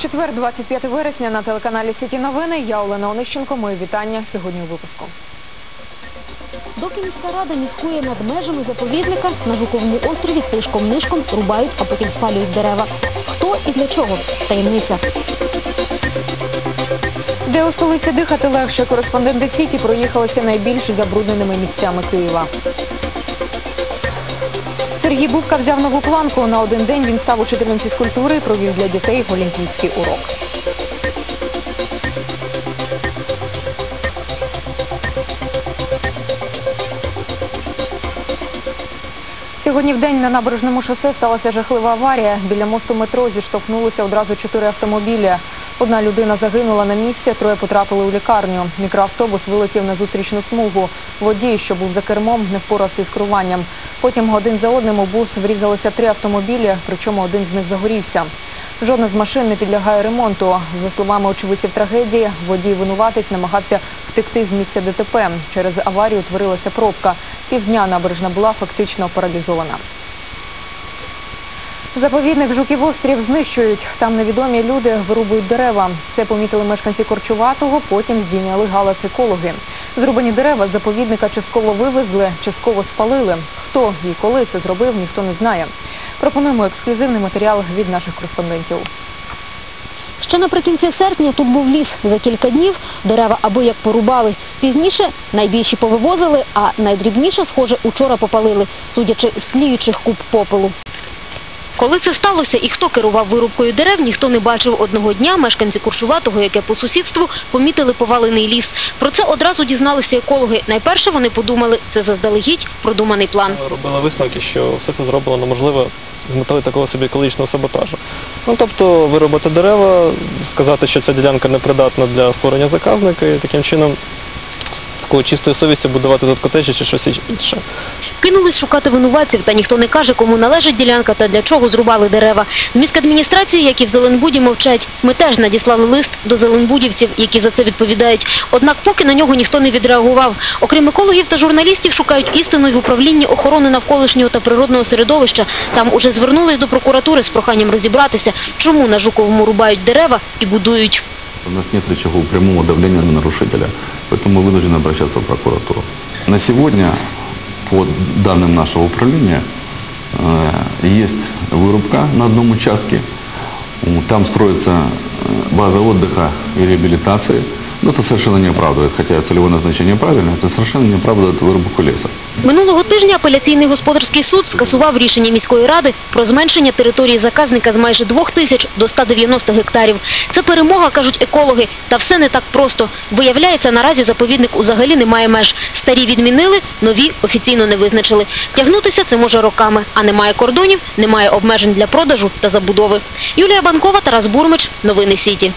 Четвер, 25 вересня на телеканалі Сіті Новини. Я Олена Онищенко. Мої вітання сьогодні у випуску. Доки міська рада міськує над межами заповідника, на Жуковому острові тишком-нишком рубають, а потім спалюють дерева. Хто і для чого? Таємниця. Де у столиці дихати легше, кореспонденти Сіті проїхалися найбільш забрудненими місцями Києва. Сергій Бубка взяв нову планку. На один день він став учителем фізкультури і провів для дітей олімпійський урок. Сьогодні в день на набережному шосе сталася жахлива аварія. Біля мосту метро зіштовхнулися одразу чотири автомобілі. Одна людина загинула на місці, троє потрапили у лікарню. Мікроавтобус вилетів на зустрічну смугу. Водій, що був за кермом, не впорався із керуванням. Потім один за одним у бус врізалися три автомобілі, причому один з них загорівся. Жодна з машин не підлягає ремонту. За словами очевидців трагедії, водій винуватець намагався втекти з місця ДТП. Через аварію утворилася пробка. Півдня набережна була фактично паралізована. Заповідник Жуків острів знищують. Там невідомі люди вирубують дерева. Це помітили мешканці Корчуватого, потім здійняли галас екологи. Зрубані дерева з заповідника частково вивезли, частково спалили. Хто і коли це зробив, ніхто не знає. Пропонуємо ексклюзивний матеріал від наших кореспондентів. Ще наприкінці серпня тут був ліс. За кілька днів дерева або як порубали. Пізніше найбільші повивозили, а найдрібніше, схоже, учора попалили, судячи з тліючих куб попелу. Коли це сталося і хто керував вирубкою дерев, ніхто не бачив. Одного дня мешканці Курчуватого, яке по сусідству, помітили повалений ліс. Про це одразу дізналися екологи. Найперше вони подумали, це заздалегідь продуманий план. робили висновки, що все це зроблено можливо з метою такого собі екологічного саботажу. Ну тобто виробити дерева, сказати, що ця ділянка непридатна для створення заказника і таким чином з такою чистою совістю будувати тут котеджі чи щось інше. Кинулись шукати винуватців, та ніхто не каже, кому належить ділянка та для чого зрубали дерева. В міськадміністрації, як і в Зеленбуді, мовчать. Ми теж надіслали лист до зеленбудівців, які за це відповідають. Однак поки на нього ніхто не відреагував. Окрім екологів та журналістів, шукають істину й в управлінні охорони навколишнього та природного середовища. Там уже звернулись до прокуратури з проханням розібратися, чому на Жуковому рубають дерева і будують. У нас нет рычагов прямого давления на нарушителя, поэтому мы вынуждены обращаться в прокуратуру. На сегодня, по данным нашего управления, э, есть вырубка на одном участке. Там строится э, база отдыха и реабилитации. Но это совершенно не оправдывает, хотя целевое назначение правильное, это совершенно не оправдывает вырубку леса. Минулого тижня апеляційний господарський суд скасував рішення міської ради про зменшення території заказника з майже 2 тисяч до 190 гектарів. Це перемога, кажуть екологи, та все не так просто. Виявляється, наразі заповідник взагалі не має меж. Старі відмінили, нові офіційно не визначили. Тягнутися це може роками, а немає кордонів, немає обмежень для продажу та забудови. Юлія Банкова, Тарас Бурмич. Новини Сіті.